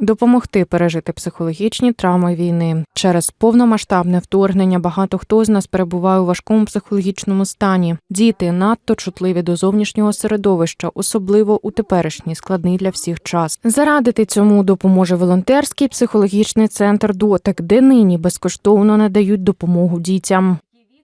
допомогти пережити психологічні травми війни. Через повномасштабне вторгнення багато хто з нас перебуває у важкому психологічному стані. Діти надто чутливі до зовнішнього середовища, особливо у теперішній складний для всіх час. Зарадити цьому допоможе волонтерський психологічний центр Дотик, де нині безкоштовно надають допомогу дітям.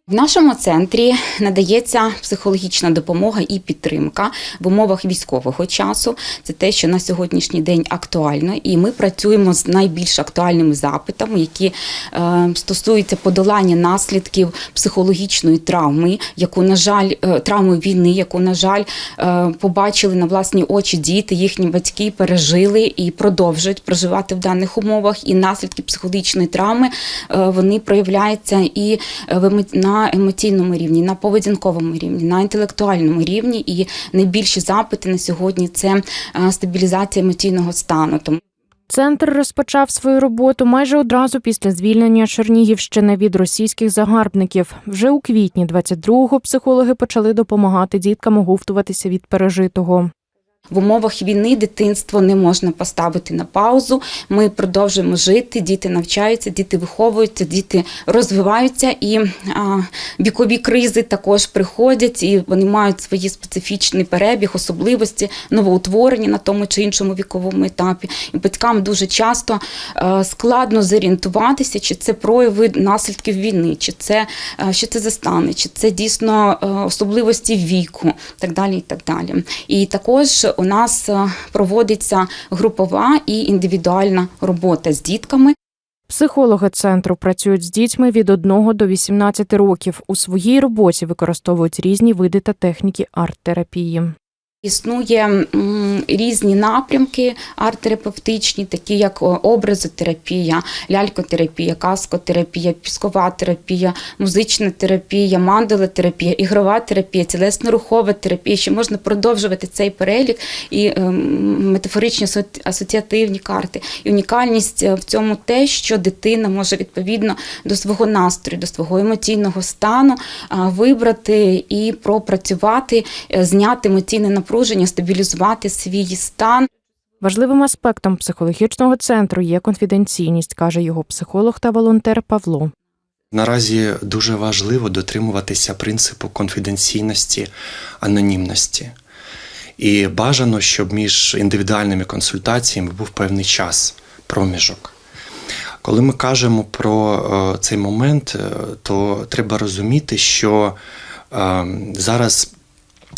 В нашому центрі надається психологічна допомога і підтримка в умовах військового часу. Це те, що на сьогоднішній день актуально, і ми працюємо з найбільш актуальними запитами, які е, стосуються подолання наслідків психологічної травми, яку на жаль, е, травми війни, яку на жаль е, побачили на власні очі діти, їхні батьки пережили і продовжують проживати в даних умовах. І наслідки психологічної травми вони проявляються і емо- на емоційному рівні, на поведінковому рівні, на інтелектуальному рівні. І найбільші запити на сьогодні це е, стабілізація емоційного стану. Тому Центр розпочав свою роботу майже одразу після звільнення Чернігівщини від російських загарбників. Вже у квітні 22-го психологи почали допомагати діткам оговтуватися від пережитого. В умовах війни дитинство не можна поставити на паузу. Ми продовжуємо жити, діти навчаються, діти виховуються, діти розвиваються, і а, вікові кризи також приходять, і вони мають свої специфічний перебіг, особливості, новоутворення на тому чи іншому віковому етапі. І батькам дуже часто е, складно зорієнтуватися, чи це прояви наслідків війни, чи це е, що це за стани, чи це дійсно е, особливості віку, так далі. І так далі. І також у нас е, проводиться групова і індивідуальна робота з дітками. Психологи центру працюють з дітьми від 1 до 18 років. У своїй роботі використовують різні види та техніки арт-терапії. Існує різні напрямки арт-терапевтичні, такі як образотерапія, лялькотерапія, каскотерапія, піскова терапія, музична терапія, мандалотерапія, ігрова терапія, тілесно-рухова терапія. Ще можна продовжувати цей перелік і ем, метафоричні асо- асоціативні карти. І унікальність е, в цьому те, що дитина може відповідно до свого настрою, до свого емоційного стану вибрати і пропрацювати, е, зняти емоційне напруження, стабілізувати свій стан. Важливим аспектом психологічного центру є конфіденційність, каже його психолог та волонтер Павло. Наразі дуже важливо дотримуватися принципу конфіденційності, анонімності. І бажано, щоб між індивідуальними консультаціями був певний час, проміжок. Коли ми кажемо про е, цей момент, е, то треба розуміти, що е, зараз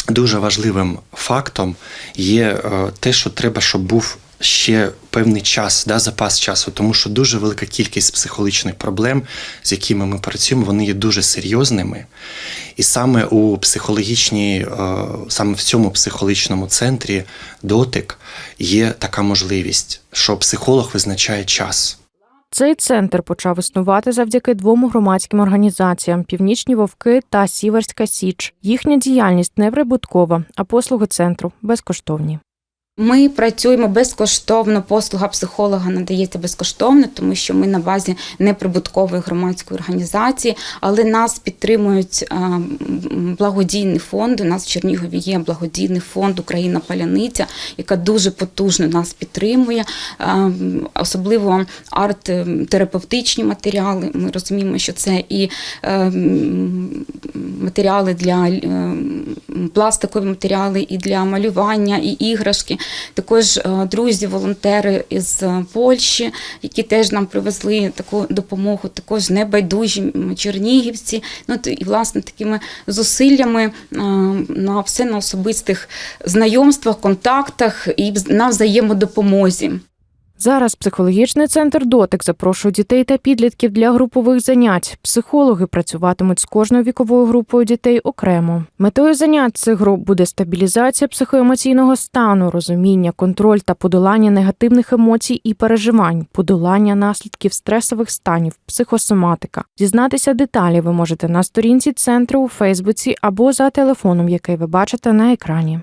дуже важливим фактом є е, те, що треба, щоб був ще певний час, да, запас часу, тому що дуже велика кількість психологічних проблем, з якими ми працюємо, вони є дуже серйозними. І саме у психологічній, е, саме в цьому психологічному центрі дотик є така можливість, що психолог визначає час. Цей центр почав існувати завдяки двом громадським організаціям Північні Вовки та Сіверська Січ. Їхня діяльність не прибуткова, а послуги центру безкоштовні. Ми працюємо безкоштовно. Послуга психолога надається безкоштовно, тому що ми на базі неприбуткової громадської організації, але нас підтримують а, м, благодійний фонд. У нас в Чернігові є благодійний фонд Україна Паляниця, яка дуже потужно нас підтримує, особливо арт-терапевтичні матеріали. Ми розуміємо, що це і е, матеріали для е, пластикові матеріали, і для малювання, і іграшки. Також е, друзі, волонтери із е, Польщі, які теж нам привезли таку допомогу, також небайдужі чернігівці. Ну і власне такими зусиллями е, на все на особистих знайомствах, контактах і на взаємодопомозі. Зараз психологічний центр дотик запрошує дітей та підлітків для групових занять. Психологи працюватимуть з кожною віковою групою дітей окремо. Метою занять цих груп буде стабілізація психоемоційного стану, розуміння, контроль та подолання негативних емоцій і переживань, подолання наслідків стресових станів, психосоматика. Дізнатися деталі ви можете на сторінці центру у Фейсбуці або за телефоном, який ви бачите на екрані.